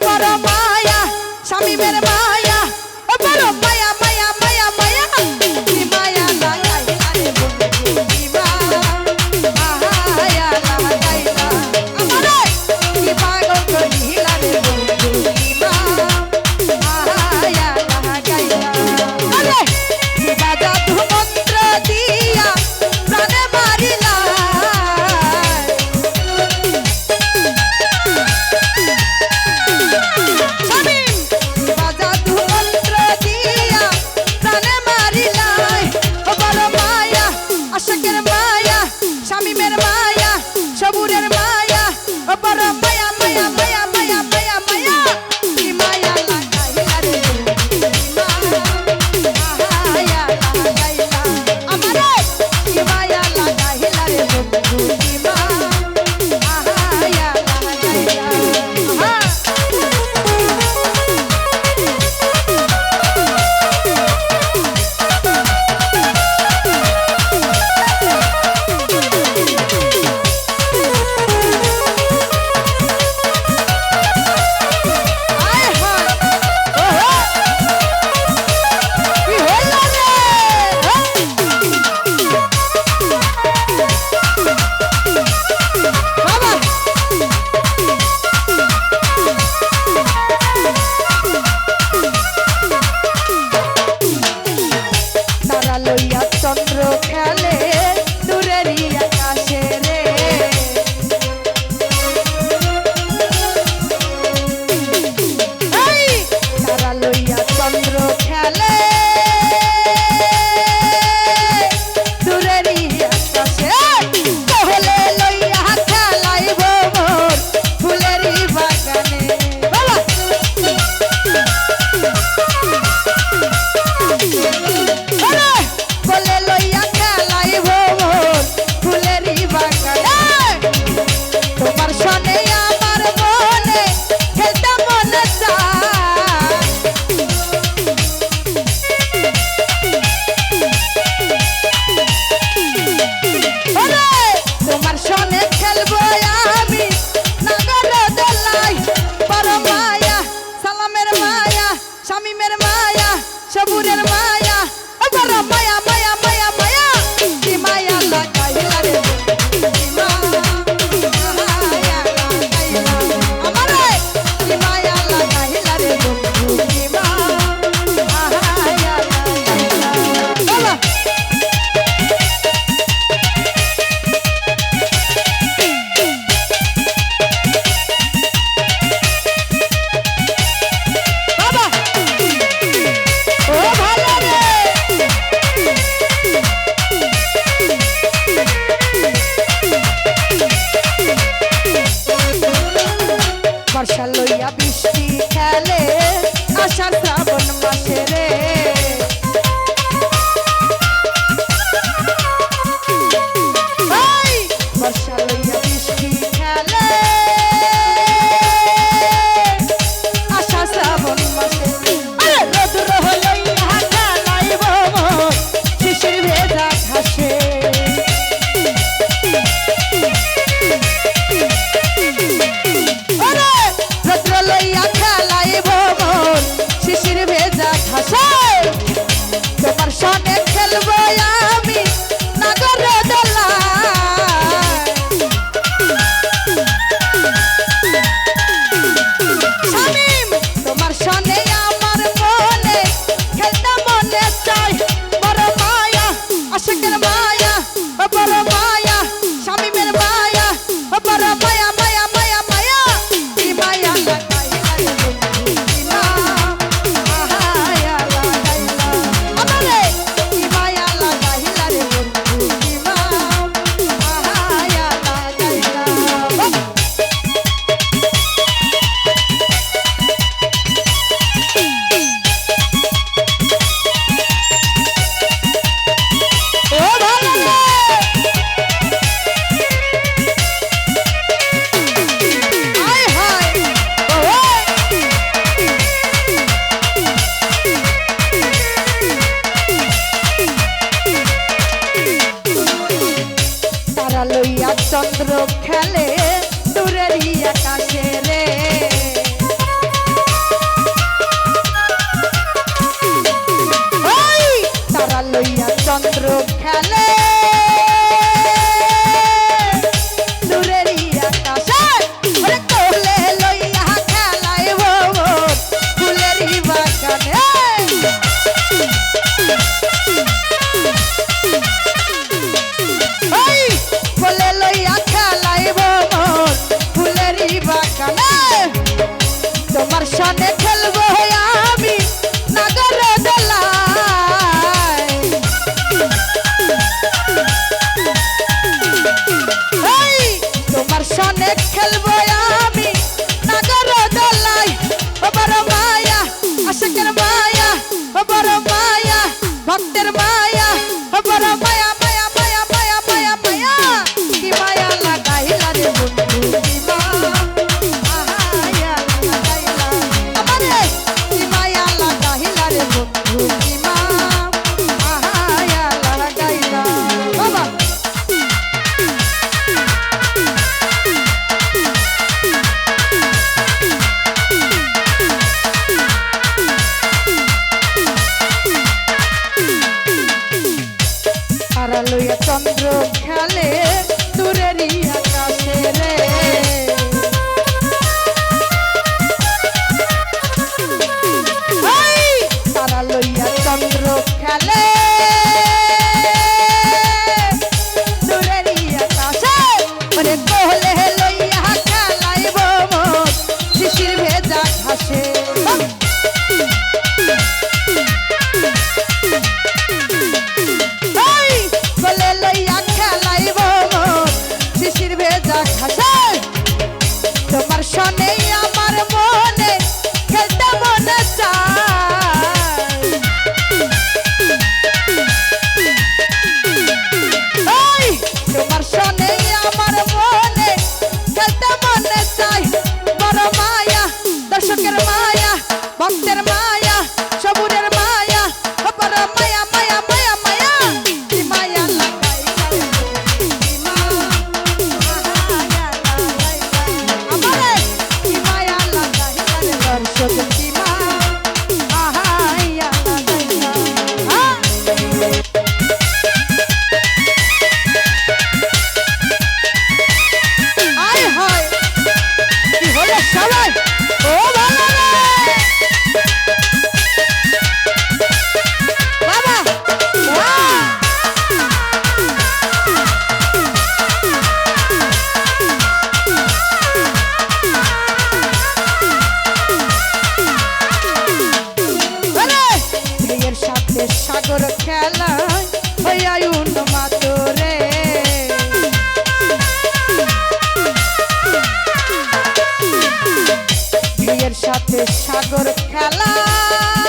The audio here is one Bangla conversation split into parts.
করো মায়া স্বামী মেরে মায়া Shakira. লইয়া চন্দ্র খেলে শামীমের মায়া সবুরের তোমার সনে খেলব। তারা লইয়া চন্দ্র খেলে দূরেরিয়া সাথে সাগর খেলা।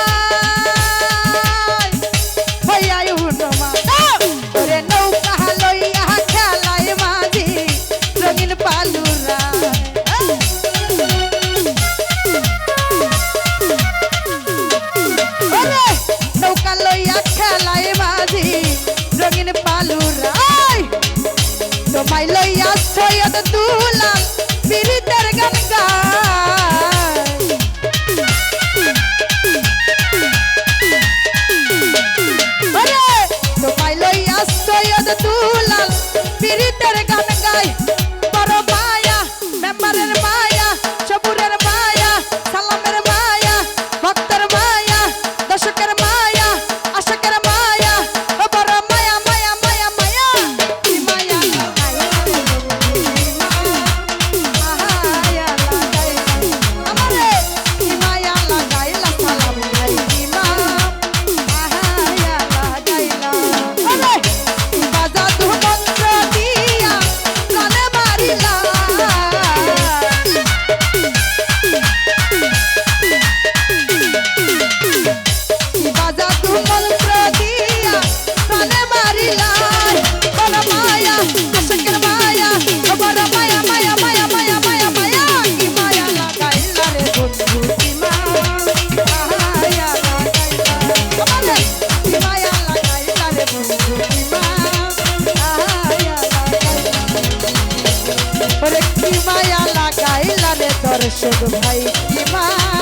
মায়া লাগাইলা রে দর্শক ভাই কি মায়া।